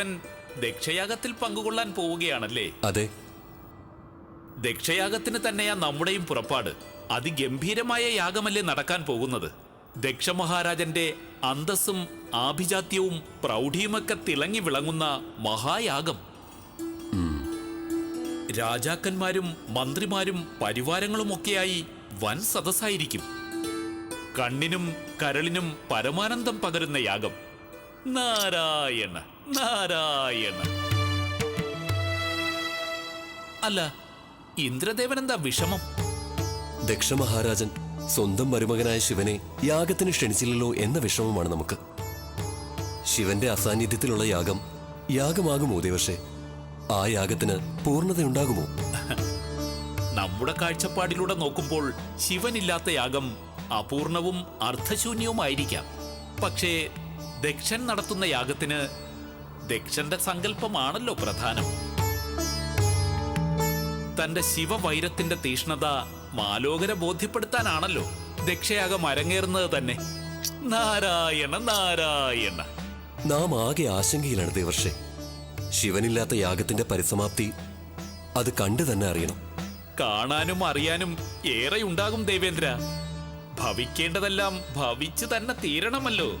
ഇന്ദ്രദേവൻ ദക്ഷയാഗത്തിൽ പങ്കുകൊള്ളാൻ പോവുകയാണല്ലേ? അതെ. ദക്ഷയാഗത്തിന് തന്നെയാ നമ്മുടെയും പുറപ്പാട്. അതിഗംഭീരമായ യാഗമല്ലേ നടക്കാൻ പോകുന്നത്. ദക്ഷ മഹാരാജന്റെ അന്തസ്സും ആഭിജാത്യവും പ്രൗഢിയുമൊക്കെ തിളങ്ങി വിളങ്ങുന്ന മഹായാഗം. രാജാക്കന്മാരും മന്ത്രിമാരും പരിവാരങ്ങളുമൊക്കെയായി വൻ സദസ്സായിരിക്കും. കണ്ണിനും കരളിനും പരമാനന്ദം പകരുന്ന യാഗം. നാരായണ! നാരായണ അല്ല ഇന്ദ്രദേവൻ എന്താ വിഷമം? ദക്ഷ മഹാരാജൻ സ്വന്തം മരുമകനായ ശിവനെ യാഗത്തിന് ക്ഷണിച്ചില്ലല്ലോ എന്ന വിഷമമാണ് നമുക്ക്. ശിവന്റെ അസാന്നിധ്യത്തിലുള്ള യാഗം യാഗമാകുമോ ദേവശേ ആ യാഗത്തിന് പൂർണതയുണ്ടാകുമോ? നമ്മുടെ കാഴ്ചപ്പാടിലൂടെ നോക്കുമ്പോൾ ശിവനില്ലാത്ത യാഗം അപൂർണവും അർത്ഥശൂന്യവുമായിരിക്കാം പക്ഷേ ദക്ഷൻ നടത്തുന്ന യാഗത്തിന് ദക്ഷന്റെ സങ്കല്പമാണല്ലോ പ്രധാനം. തന്റെ ശിവവൈരത്തിന്റെ തീഷ്ണത മാലോകരെ ബോധ്യപ്പെടുത്താനാണല്ലോ ദക്ഷയാകം അരങ്ങേറുന്നത് തന്നെ. നാരായണ നാരായണ. നാം ആകെ ആശങ്കയിലാണ് ദേവർഷെ. ശിവനില്ലാത്ത യാഗത്തിന്റെ പരിസമാപ്തി അത് കണ്ടു തന്നെ അറിയണം. കാണാനും അറിയാനും ഏറെയുണ്ടാകും ദേവേന്ദ്ര. ഭവിക്കേണ്ടതെല്ലാം ഭവിച്ചു തന്നെ തീരണമല്ലോ.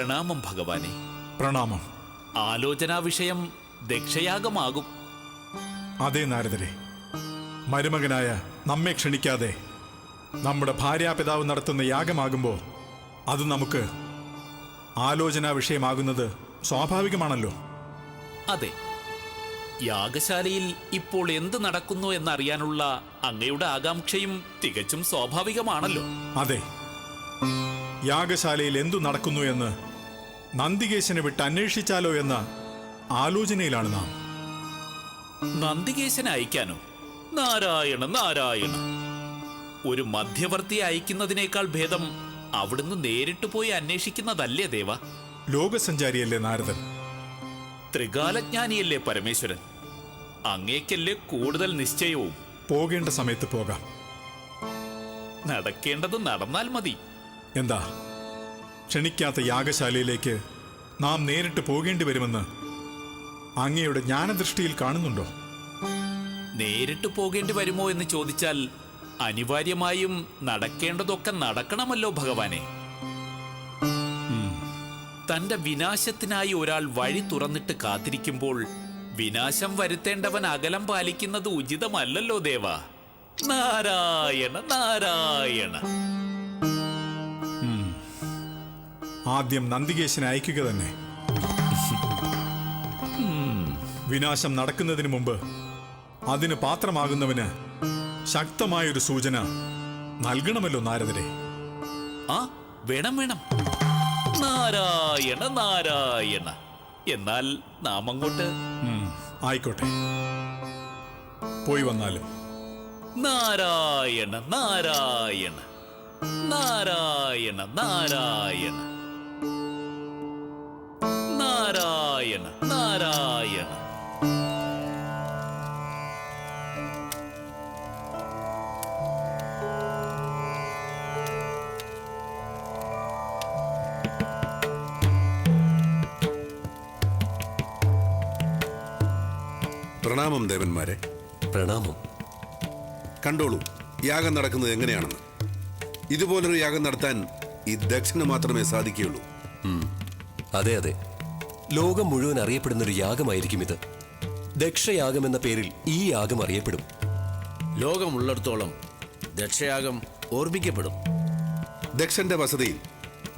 പ്രണാമം ഭഗവാനെ. പ്രണാമം. ആലോചനാ വിഷയം ദക്ഷയാഗമാകും. അതേ നാരദരെ. മരുമകനായ നമ്മെ ക്ഷണിക്കാതെ നമ്മുടെ ഭാര്യാപിതാവ് നടത്തുന്ന യാഗമാകുമ്പോൾ അത് നമുക്ക് ആലോചനാ വിഷയമാകുന്നത് സ്വാഭാവികമാണല്ലോ. അതെ. യാഗശാലയിൽ ഇപ്പോൾ എന്ത് നടക്കുന്നു എന്നറിയാനുള്ള അങ്ങയുടെ ആകാംക്ഷയും തികച്ചും സ്വാഭാവികമാണല്ലോ. അതെ. യാഗശാലയിൽ എന്തു നടക്കുന്നു എന്ന് നന്ദികേശനെ വിട്ട് അന്വേഷിച്ചാലോ എന്ന ആലോചനയിലാണ് നാം. നന്ദികേശനെ അയക്കാനോ? നാരായണ നാരായണ. ഒരു മധ്യവർത്തിയെ അയക്കുന്നതിനേക്കാൾ ഭേദം അവിടുന്ന് നേരിട്ട് പോയി അന്വേഷിക്കുന്നതല്ലേ ദേവ? ലോകസഞ്ചാരിയല്ലേ നാരദൻ? ത്രികാലജ്ഞാനിയല്ലേ പരമേശ്വരൻ? അങ്ങേക്കല്ലേ കൂടുതൽ നിശ്ചയവും? പോകേണ്ട സമയത്ത് പോകാം. നടക്കേണ്ടത് നടന്നാൽ മതി. എന്താ? ക്ഷണിക്കാത്ത യാഗശാലയിലേക്ക് നാം നേരിട്ട് പോകേണ്ടി വരുമെന്ന് അങ്ങയുടെ ജ്ഞാനദൃഷ്ടിയിൽ കാണുന്നുണ്ടോ? നേരിട്ട് പോകേണ്ടി വരുമോ എന്ന് ചോദിച്ചാൽ അനിവാര്യമായും നടക്കേണ്ടതൊക്കെ നടക്കണമല്ലോ ഭഗവാനെ. തന്റെ വിനാശത്തിനായി ഒരാൾ വഴി തുറന്നിട്ട് കാത്തിരിക്കുമ്പോൾ വിനാശം വരുത്തേണ്ടവൻ അകലം പാലിക്കുന്നത് ഉചിതമല്ലല്ലോ ദേവ. നാരായണ നാരായണ. ആദ്യം നന്ദികേശനെ അയക്കുക തന്നെ. വിനാശം നടക്കുന്നതിന് മുമ്പ് അതിന് പാത്രമാകുന്നവന് ശക്തമായൊരു സൂചന നൽകണമല്ലോ നാരദരെ. ആ വേണം വേണം. നാരായണ നാരായണ. എന്നാൽ നാം അങ്ങോട്ട്. ആയിക്കോട്ടെ. പോയി വന്നാലും. നാരായണ നാരായണ. നാരായണ നാരായണ. നാരായണ. നാരായണ. പ്രണാമം ദേവന്മാരെ. പ്രണാമം. കണ്ടോളൂ യാഗം നടക്കുന്നത് എങ്ങനെയാണെന്ന്. ഇതുപോലൊരു യാഗം നടത്താൻ ഈ ദക്ഷിണ മാത്രമേ സാധിക്കുകയുള്ളൂ. അതെ അതെ. ലോകം മുഴുവൻ അറിയപ്പെടുന്ന ഒരു യാഗമായിരിക്കും ഇത്. ദക്ഷയാഗം എന്ന പേരിൽ ഈ യാഗം അറിയപ്പെടും. ലോകമുള്ളിടത്തോളം ദക്ഷയാഗം ഓർമ്മിക്കപ്പെടും. ദക്ഷന്റെ വസതിയിൽ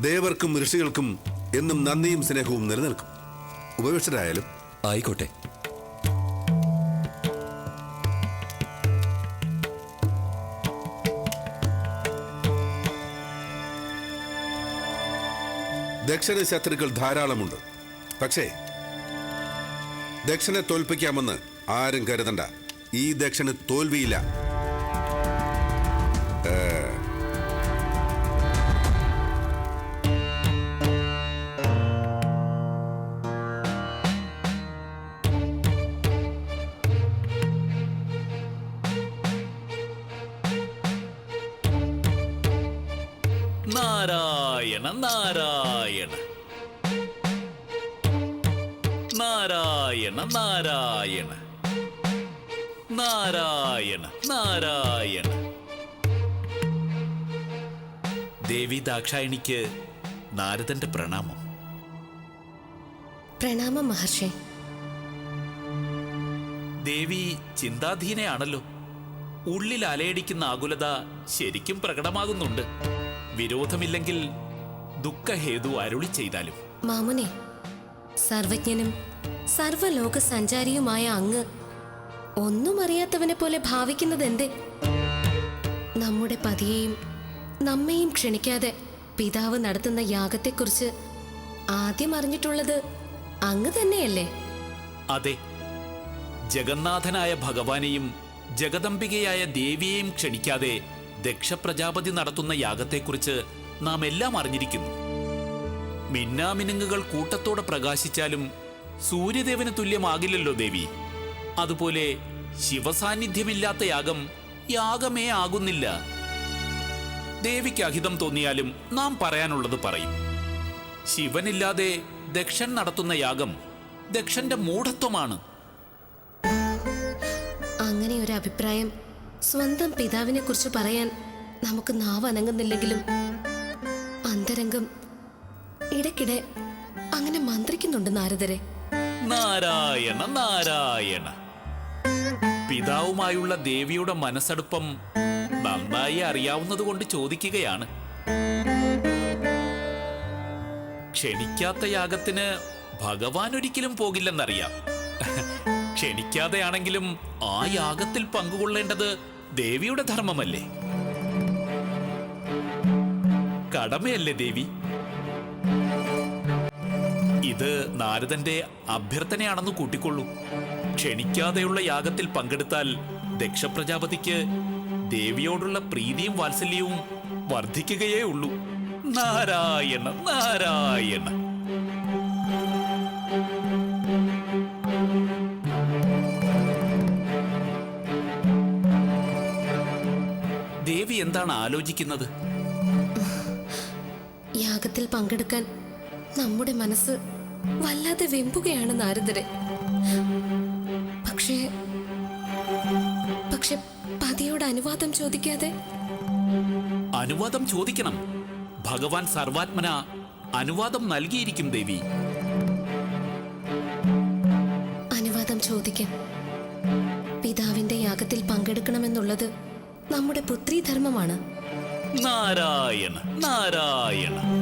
ദേവർക്കും ഋഷികൾക്കും എന്നും നന്ദിയും സ്നേഹവും നിലനിൽക്കും. ഉപവിഷ്ടരായാലും ആയിക്കോട്ടെ. ദക്ഷന് ശത്രുക്കൾ ധാരാളമുണ്ട്. പക്ഷേ ദക്ഷനെ തോൽപ്പിക്കാമെന്ന് ആരും കരുതണ്ട. ഈ ദക്ഷന് തോൽവിയില്ല. നാരായണ. നാരായണ നാരായണ. ദേവി ദാക്ഷായണിക്ക് നാരദന്റെ പ്രണാമം. പ്രണാമം മഹർഷി. ദേവി ചിന്താധീനയാണല്ലോ. ഉള്ളിൽ അലയടിക്കുന്ന ആകുലത ശരിക്കും പ്രകടമാകുന്നുണ്ട്. വിരോധമില്ലെങ്കിൽ ദുഃഖഹേതു അരുളി ചെയ്താലും. മാമുനെ സർവജ്ഞനും സർവലോക സഞ്ചാരിയുമായ അങ്ങ് ഒന്നും അറിയാത്തവനെ പോലെ ഭാവിക്കുന്നത് എന്തേ നമ്മുടെ പതിയെയും നമ്മെയും ക്ഷണിക്കാതെ പിതാവ് നടത്തുന്ന യാഗത്തെക്കുറിച്ച് ആദ്യം അറിഞ്ഞിട്ടുള്ളത് അങ്ങ് തന്നെയല്ലേ? അതെ. ജഗന്നാഥനായ ഭഗവാനെയും ജഗദംബികയായ ദേവിയെയും ക്ഷണിക്കാതെ ദക്ഷപ്രജാപതി നടത്തുന്ന യാഗത്തെക്കുറിച്ച് നാം എല്ലാം അറിഞ്ഞിരിക്കുന്നു. മിന്നാമിനുങ്ങുകൾ കൂട്ടത്തോടെ പ്രകാശിച്ചാലും സൂര്യദേവന് തുല്യമാകില്ലല്ലോ ദേവി. അതുപോലെ ശിവസാന്നിധ്യമില്ലാത്ത യാഗം യാഗമേ ആകുന്നില്ല. ദേവിക്ക് അഹിതം തോന്നിയാലും നാം പറയാനുള്ളത് പറയും. ശിവനില്ലാതെ ദക്ഷൻ നടത്തുന്ന യാഗം ദക്ഷന്റെ മൂഢത്വമാണ്. അങ്ങനെ ഒരു അഭിപ്രായം സ്വന്തം പിതാവിനെ കുറിച്ച് പറയാൻ നമുക്ക് നാവ് അനങ്ങുന്നില്ലെങ്കിലും അന്തരംഗം ഇടയ്ക്കിടെ അങ്ങനെ മന്ത്രിക്കുന്നുണ്ട് നാരദരെ. നാരായണ നാരായണ. പിതാവുമായുള്ള ദേവിയുടെ മനസ്സടുപ്പം നന്നായി അറിയാവുന്നത് കൊണ്ട് ചോദിക്കുകയാണ്. ക്ഷണിക്കാത്ത യാഗത്തിന് ഭഗവാൻ ഒരിക്കലും പോകില്ലെന്നറിയാം. ക്ഷണിക്കാതെയാണെങ്കിലും ആ യാഗത്തിൽ പങ്കുകൊള്ളേണ്ടത് ദേവിയുടെ ധർമ്മമല്ലേ? കടമയല്ലേ ദേവി? ഇത് നാരദന്റെ അഭ്യർത്ഥനയാണെന്ന് കൂട്ടിക്കൊള്ളൂ. ക്ഷണിക്കാതെയുള്ള യാഗത്തിൽ പങ്കെടുത്താൽ ദക്ഷപ്രജാപതിക്ക് ദേവിയോടുള്ള പ്രീതിയും വാത്സല്യവും വർദ്ധിക്കുകയേ ഉള്ളൂ. നാരായണ നാരായണ. ദേവി എന്താണ് ആലോചിക്കുന്നത്? യാഗത്തിൽ പങ്കെടുക്കാൻ നമ്മുടെ മനസ്സ് വല്ലാതെ വെമ്പുകയാണ് നാരദരെ. പക്ഷേ പക്ഷെ പതിയോട് അനുവാദം ചോദിക്കാതെ? അനുവാദം ചോദിക്കണം. ഭഗവാൻ സർവാത്മന അനുവാദം നൽകിയിരിക്കും ദേവി. അനുവാദം ചോദിക്കാം പിതാവിന്റെ യാഗത്തിൽ പങ്കെടുക്കണമെന്നുള്ളത് നമ്മുടെ പുത്രീധർമ്മമാണ്. നാരായണ നാരായണ.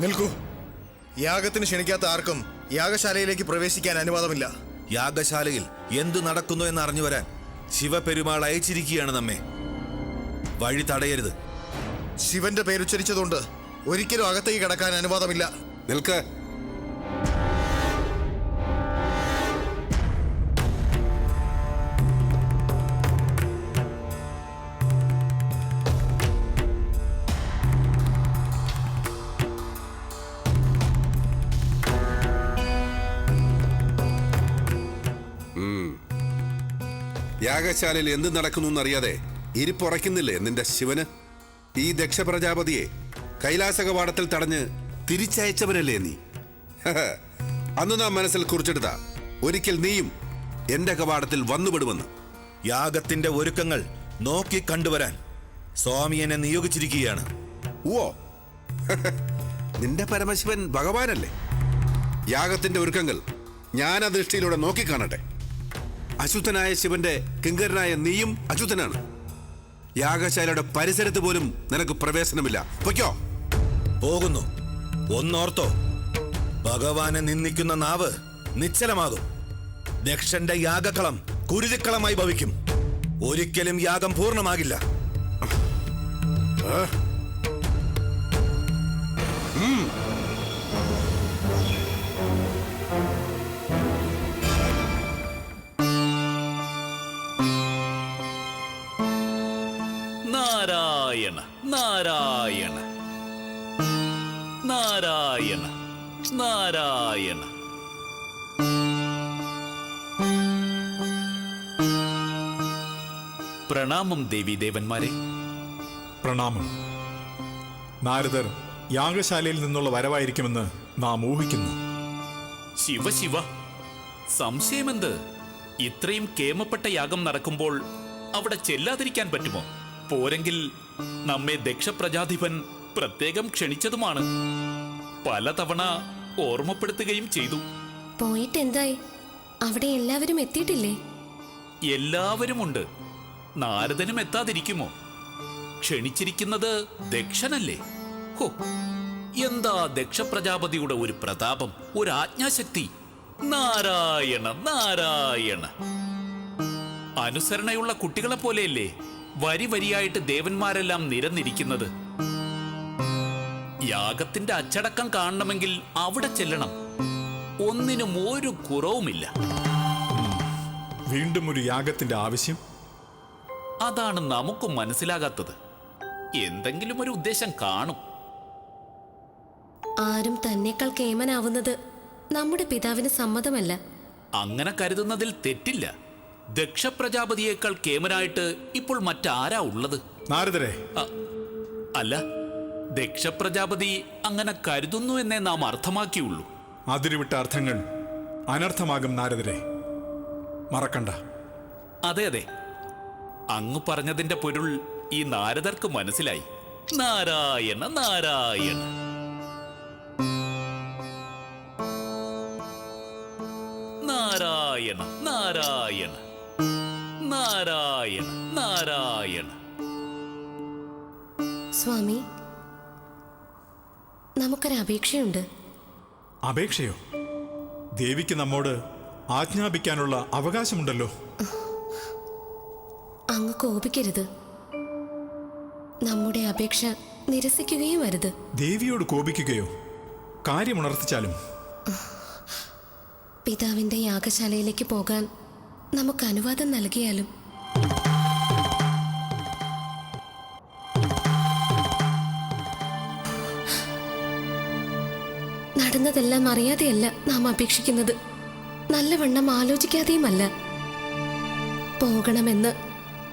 നിൽക്കൂ. യാഗത്തിന് ക്ഷണിക്കാത്ത ആർക്കും യാഗശാലയിലേക്ക് പ്രവേശിക്കാൻ അനുവാദമില്ല. യാഗശാലയിൽ എന്തു നടക്കുന്നു എന്ന് അറിഞ്ഞു വരാൻ ശിവപെരുമാൾ അയച്ചിരിക്കുകയാണ് നമ്മെ. വഴി തടയരുത്. ശിവന്റെ പേരുച്ചരിച്ചതുകൊണ്ട് ഒരിക്കലും അകത്തേക്ക് കടക്കാൻ അനുവാദമില്ല. നിൽക്ക്. യാഗശാലയിൽ എന്ത് നടക്കുന്നു എന്നറിയാതെ ഇരിപ്പുറയ്ക്കുന്നില്ലേ നിന്റെ ശിവന്? ഈ ദക്ഷപ്രജാപതിയെ കൈലാസ കവാടത്തിൽ തടഞ്ഞ് തിരിച്ചയച്ചവനല്ലേ നീ. അന്ന് നാം മനസ്സിൽ കുറിച്ചെടുത്ത ഒരിക്കൽ നീയും എന്റെ കവാടത്തിൽ വന്നുപെടുമെന്ന്. യാഗത്തിന്റെ ഒരുക്കങ്ങൾ നോക്കി കണ്ടുവരാൻ സ്വാമി എന്നെ നിയോഗിച്ചിരിക്കുകയാണ്. ഓ നിന്റെ പരമശിവൻ ഭഗവാനല്ലേ? യാഗത്തിന്റെ ഒരുക്കങ്ങൾ ഞാൻ ആ ദൃഷ്ടിയിലൂടെ നോക്കിക്കാണട്ടെ. അശുദ്ധനായ ശിവന്റെ കിങ്കരനായ നീയും അശുദ്ധനാണ്. യാഗശാലയുടെ പരിസരത്ത് പോലും നിനക്ക് പ്രവേശനമില്ല. പൊയ്ക്കോ. പോകുന്നു. ഒന്നോർത്തോ. ഭഗവാനെ നിന്ദിക്കുന്ന നാവ് നിശ്ചലമാകും. ദക്ഷന്റെ യാഗക്കളം കുരുതിക്കളമായി ഭവിക്കും. ഒരിക്കലും യാഗം പൂർണമാകില്ല. നാരായണ നാരായണ. നാരായണ നാരായണ. പ്രണാമം ദേവി ദേവന്മാരെ. പ്രണാമം. നാരദർ യാഗശാലയിൽ നിന്നുള്ള വരവായിരിക്കുമെന്ന് നാം ഊഹിക്കുന്നു. ശിവ ശിവ. സംശയമെന്ത്? ഇത്രയും കേമപ്പെട്ട യാഗം നടക്കുമ്പോൾ അവിടെ ചെല്ലാതിരിക്കാൻ പറ്റുമോ? പോരെങ്കിൽ നമ്മെ ദക്ഷപ്രജാധിപൻ പ്രത്യേകം ക്ഷണിച്ചതുമാണ്. പലതവണ ഓർമ്മപ്പെടുത്തുകയും ചെയ്തു. പോയിട്ട് എന്തായി അവിടെ എല്ലാവരും എത്തിയിട്ടില്ലേ? എല്ലാവരുമുണ്ട്. നാരദനും എത്താതിരിക്കുമോ? ക്ഷണിച്ചിരിക്കുന്നത് ദക്ഷനല്ലേ? ഹോ എന്താ ദക്ഷപ്രജാപതിയുടെ ഒരു പ്രതാപം ഒരു ആജ്ഞാശക്തി? നാരായണ നാരായണ. അനുസരണയുള്ള കുട്ടികളെ പോലെയല്ലേ വരി വരിയായിട്ട് ദേവന്മാരെല്ലാം നിരന്നിരിക്കുന്നത്. യാഗത്തിന്റെ അച്ചടക്കം കാണണമെങ്കിൽ അവിടെ ചെല്ലണം. ഒന്നിനും ഒരു കുറവുമില്ല. വീണ്ടും ഒരു യാഗത്തിന്റെ ആവശ്യം? അതാണ് നമുക്കും മനസ്സിലാകാത്തത്. എന്തെങ്കിലും ഒരു ഉദ്ദേശം കാണും. ആരും തന്നെക്കാൾ കേമനാവുന്നത് നമ്മുടെ പിതാവിന് സമ്മതമല്ല. അങ്ങനെ കരുതുന്നതിൽ തെറ്റില്ല. ദക്ഷപ്രജാപതിയേക്കാൾ കേമനായിട്ട് ഇപ്പോൾ മറ്റാരാ ഉള്ളത്? നാരദരെ. അല്ല ദക്ഷപ്രജാപതി അങ്ങനെ കരുതുന്നു എന്നേ നാം അർത്ഥമാക്കിയുള്ളൂ. അതിരുവിട്ട അർത്ഥങ്ങൾ അനർത്ഥമാകും നാരദരെ. മറക്കണ്ട. അതെ അതെ. അങ്ങ് പറഞ്ഞതിന്റെ പൊരുൾ ഈ നാരദർക്ക് മനസ്സിലായി. നാരായണ നാരായണ. നാരായണ നാരായണ. നാരായണ നാരായണ സ്വാമി നമുക്കൊരപേക്ഷയുണ്ട് അപേക്ഷയോ? ദേവിക്ക് നമ്മോട് ആജ്ഞാപിക്കാനുള്ള അവകാശമുണ്ടല്ലോ. അങ്ങ് കോപിക്കരുത്. നമ്മുടെ അപേക്ഷ നിരസിക്കുകയും വരുത് ദേവിയോട് കോപിക്കുകയോ? കാര്യമുണർത്തിച്ചാലും. പിതാവിന്റെ യാഗശാലയിലേക്ക് പോകാൻ നമുക്ക് അനുവാദം നൽകിയാലും. നടന്നതെല്ലാം അറിയാതെയല്ല നാം അപേക്ഷിക്കുന്നത്. നല്ലവണ്ണം ആലോചിക്കാതെയുമല്ല. പോകണമെന്ന്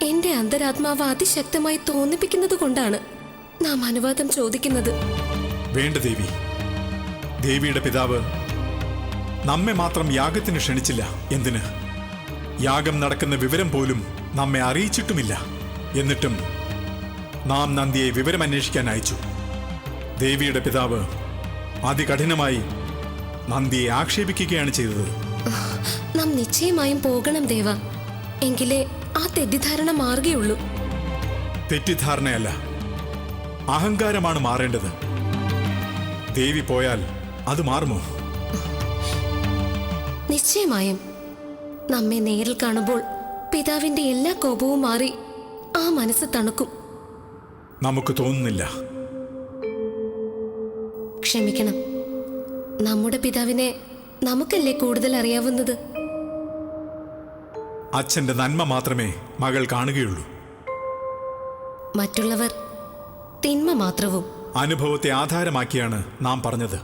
എന്റെ അന്തരാത്മാവ് അതിശക്തമായി തോന്നിപ്പിക്കുന്നത് കൊണ്ടാണ് നാം അനുവാദം ചോദിക്കുന്നത്. വേണ്ട ദേവി. ദേവിയുടെ പിതാവ് നമ്മെ മാത്രം യാഗത്തിന് ക്ഷണിച്ചില്ല. എന്തിന്? യാഗം നടക്കുന്ന വിവരം പോലും നമ്മെ അറിയിച്ചിട്ടുമില്ല. എന്നിട്ടും നാം നന്ദിയെ വിവരം അന്വേഷിക്കാൻ അയച്ചു. ദേവിയുടെ പിതാവ് അതികഠിനമായി നന്ദിയെ ആക്ഷേപിക്കുകയാണ് ചെയ്തത്. നാം നിശ്ചയമായും പോകണം ദേവ. എങ്കിലേ ആ തെറ്റിദ്ധാരണ മാറുകയുള്ളൂ. തെറ്റിദ്ധാരണയല്ല അഹങ്കാരമാണ് മാറേണ്ടത്. ദേവി പോയാൽ അത് മാറുമോ? നിശ്ചയമായും. നമ്മെ നേരിൽ കാണുമ്പോൾ പിതാവിന്റെ എല്ലാ കോപവും മാറി ആ മനസ്സ് തണുക്കും. നമുക്ക് തോന്നുന്നില്ല. ക്ഷമിക്കണം. നമ്മുടെ പിതാവിനെ നമുക്കല്ലേ കൂടുതൽ അറിയാവുന്നത്? അച്ഛന്റെ നന്മ മാത്രമേ മകൾ കാണുകയുള്ളൂ. മറ്റുള്ളവർ തിന്മ മാത്രവും. അനുഭവത്തെ ആധാരമാക്കിയാണ് നാം പറഞ്ഞത്.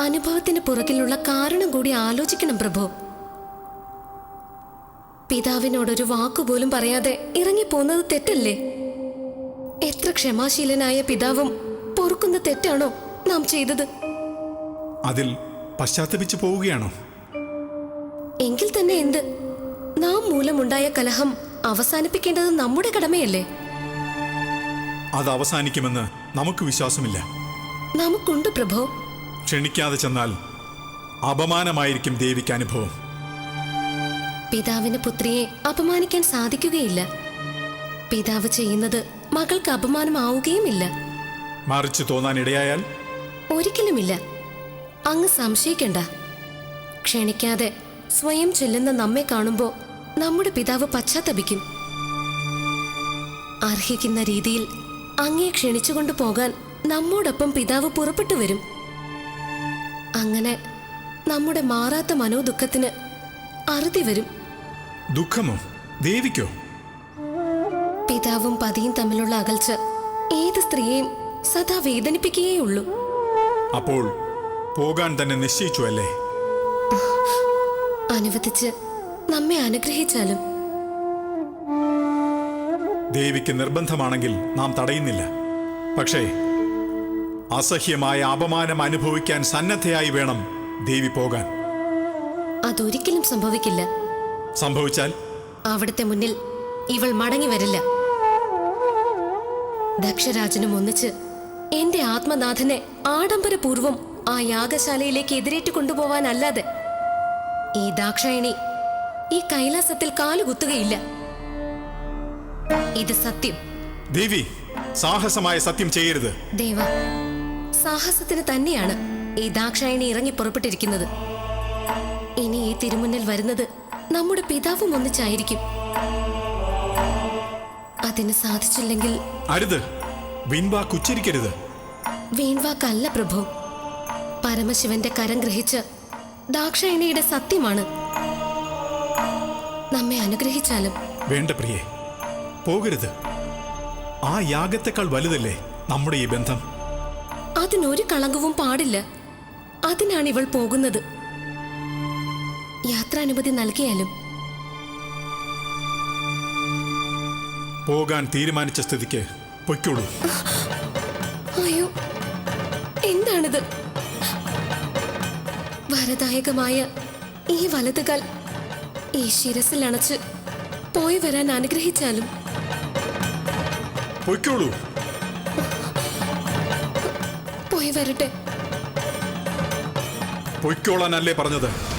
അനുഭവത്തിന് പുറകിലുള്ള കാരണം കൂടി ആലോചിക്കണം പ്രഭു. പിതാവിനോടൊരു വാക്കുപോലും പറയാതെ ഇറങ്ങിപ്പോന്നത് തെറ്റല്ലേ? എത്ര ക്ഷമാശീലനായ പിതാവും പൊറുക്കുന്ന തെറ്റാണോ നാം ചെയ്തത്? അതിൽ പശ്ചാത്തപിച്ചു പോവുകയാണോ? എങ്കിൽ തന്നെ എന്ത്? നാം മൂലമുണ്ടായ കലഹം അവസാനിപ്പിക്കേണ്ടത് നമ്മുടെ കടമയല്ലേ? അത് അവസാനിക്കുമെന്ന് നമുക്ക് വിശ്വാസമില്ല. നമുക്കുണ്ട് പ്രഭോ. ക്ഷണിക്കാതെ ചെന്നാൽ അപമാനമായിരിക്കും ദേവിക്ക് അനുഭവം. പിതാവിന് പുത്രിയെ അപമാനിക്കാൻ സാധിക്കുകയില്ല. പിതാവ് ചെയ്യുന്നത് മകൾക്ക് അപമാനമാവുകയുമില്ല. മറിച്ച് തോന്നാൻ ഇടയായാൽ? ഒരിക്കലുമില്ല. അങ്ങ് സംശയിക്കണ്ട. ക്ഷണിക്കാതെ സ്വയം ചെല്ലുന്ന നമ്മെ കാണുമ്പോൾ നമ്മുടെ പിതാവ് പശ്ചാത്തപിക്കും. അർഹിക്കുന്ന രീതിയിൽ അങ്ങേ ക്ഷണിച്ചുകൊണ്ടു പോകാൻ നമ്മോടൊപ്പം പിതാവ് പുറപ്പെട്ടു വരും. അങ്ങനെ നമ്മുടെ മാറാത്ത മനോദുഃഖത്തിന് അറുതി വരും. ദുഃഖമോ? ദേവിക്കോ? പിതാവും പതിയും തമ്മിലുള്ള അകൽച്ച ഏത് സ്ത്രീയെയും സദാ വേദനിപ്പിക്കുകയുള്ളൂ അപ്പോൾ പോകാൻ തന്നെ നിശ്ചയിച്ചു അല്ലേ? അനുവദിച്ച് നമ്മെ അനുഗ്രഹിച്ചാലും. ദേവിക്ക് നിർബന്ധമാണെങ്കിൽ നാം തടയുന്നില്ല. പക്ഷേ അസഹ്യമായ അപമാനം അനുഭവിക്കാൻ സന്നദ്ധയായി വേണം ദേവി പോകാൻ. അതൊരിക്കലും സംഭവിക്കില്ല. സംഭവിച്ചാൽ? അവിടുത്തെ മുന്നിൽ ഇവൾ മടങ്ങി വരില്ല. ദക്ഷരാജനും ഒന്നിച്ച് എന്റെ ആത്മനാഥനെ ആഡംബരപൂർവം ആ യാഗശാലയിലേക്ക് എതിരേറ്റ് കൊണ്ടുപോവാനല്ലാതെ ഈ ദാക്ഷായണി ഈ കൈലാസത്തിൽ കാലുകുത്തുകയില്ല ഇത് സത്യം. ദേവി സാഹസമായ സത്യം ചെയ്യരുത്. ദേവ സാഹസത്തിന് തന്നെയാണ് ഈ ദാക്ഷായണി ഇറങ്ങി പുറപ്പെട്ടിരിക്കുന്നത്. ഇനി ഈ തിരുമുന്നിൽ വരുന്നത് നമ്മുടെ പിതാവും ഒന്നിച്ചായിരിക്കും അതിന് സാധിച്ചില്ലെങ്കിൽ അരുത്. വിൻവാക്ക് ഉച്ചരിക്കരുത് വീൺവാക്കല്ല പ്രഭു. പരമശിവന്റെ കരം ഗ്രഹിച്ച് ദാക്ഷായണിയുടെ സത്യമാണ്. നമ്മെ അനുഗ്രഹിച്ചാലും വേണ്ട പ്രിയെ. പോകരുത്. ആ യാഗത്തെക്കാൾ വലുതല്ലേ നമ്മുടെ ഈ ബന്ധം? അതിനൊരു കളങ്കവും പാടില്ല. അതിനാണ് ഇവൾ പോകുന്നത്. യാത്രാനുമതി നൽകിയാലും. പോകാൻ തീരുമാനിച്ച സ്ഥിതിക്ക് പൊയ്ക്കോളൂ. അയ്യോ എന്താണിത്? വരദായകമായ ഈ വലതുകാൽ ഈ ശിരസിൽ അണച്ച് പോയി വരാൻ അനുഗ്രഹിച്ചാലും. പൊയ്ക്കോളൂ. പോയി വരട്ടെ. പൊയ്ക്കോളാനല്ലേ പറഞ്ഞത്?